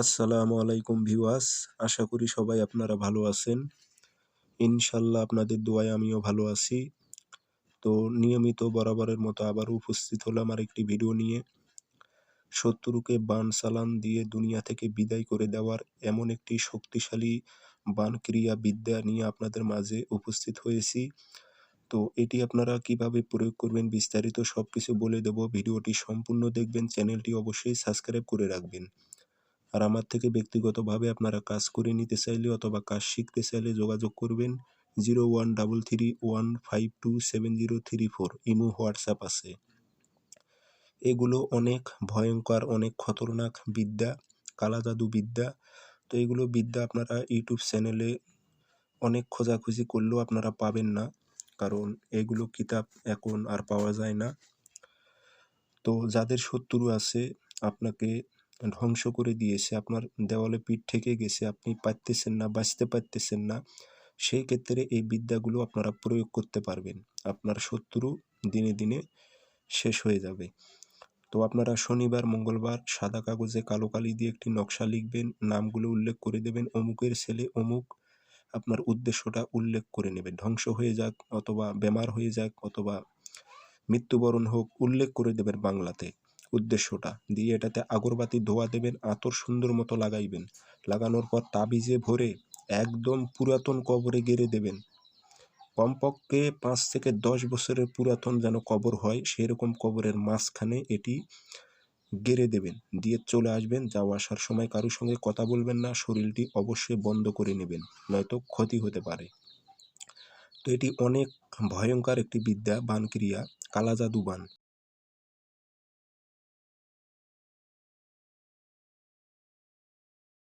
আসসালামু আলাইকুম ভিউয়ার্স, আশা করি সবাই আপনারা ভালো আছেন। ইনশাল্লাহ আপনাদের দোয়ায় আমিও ভালো আছি। তো নিয়মিত বরাবরের মতো আবারও উপস্থিত হলাম আর একটি ভিডিও নিয়ে। শত্রুকে বান সালান দিয়ে দুনিয়া থেকে বিদায় করে দেওয়ার এমন একটি শক্তিশালী বান ক্রিয়া বিদ্যা নিয়ে আপনাদের মাঝে উপস্থিত হয়েছি। তো এটি আপনারা কীভাবে প্রয়োগ করবেন বিস্তারিত সবকিছু বলে দেব। ভিডিওটি সম্পূর্ণ দেখবেন, চ্যানেলটি অবশ্যই সাবস্ক্রাইব করে রাখবেন। আর আমার থেকে ব্যক্তিগতভাবে আপনারা কাজ করে নিতে চাইলে অথবা কাজ শিখতে চাইলে যোগাযোগ করবেন zero one double three one five two seven zero three four. Imo, WhatsApp আছে। এগুলো অনেক ভয়ঙ্কর, অনেক খতরনাক বিদ্যা কালা জাদু বিদ্যা। তো এগুলো বিদ্যা আপনারা ইউটিউব চ্যানেলে অনেক খোঁজাখুঁজি করলেও আপনারা পাবেন না। কারণ এগুলো কিতাব এখন আর পাওয়া যায় না। তো যাদের শত্রু আছে, আপনাকে ধ্বংস করে দিয়েছে। আপনার দেওয়ালে পিঠ ঠেকে গেছে, আপনি পারতেছেন না, বাঁচতে পারতেছেন না। সেই ক্ষেত্রে এই বিদ্যাগুলো আপনারা প্রয়োগ করতে পারবেন। আপনার শত্রু দিনে দিনে শেষ হয়ে যাবে। তো আপনারা শনিবার, মঙ্গলবার সাদা কাগজে কালো কালি দিয়ে একটি নকশা লিখবেন, নামগুলো উল্লেখ করে দেবেন, অমুকের ছেলে অমুক, আপনার উদ্দেশ্যটা উল্লেখ করে নেবেন। ধ্বংস হয়ে যাক অথবা বেমার হয়ে যাক অথবা মৃত্যুবরণ হোক, উল্লেখ করে দেবেন বাংলাতে। উদ্দেশ্যটা। দিয়ে এটাতে আগরবাতি ধোয়া দেবেন, আতর সুন্দর মতো লাগাইবেন। লাগানোর পর তাবিজে ভরে একদম পুরাতন কবরে গেড়ে দেবেন। কমপক্ষে পাঁচ থেকে দশ বছরের পুরাতন যেন কবর হয়, সেরকম কবরের মাঝখানে এটি গেড়ে দেবেন। দিয়ে চলে আসবেন, যাওয়া আসার সময় কারোর সঙ্গে কথা বলবেন না, শরীরটি অবশ্যই বন্ধ করে নেবেন, নয়তো ক্ষতি হতে পারে। তো এটি অনেক ভয়ঙ্কর একটি বিদ্যা বান ক্রিয়া কালা জাদু বান।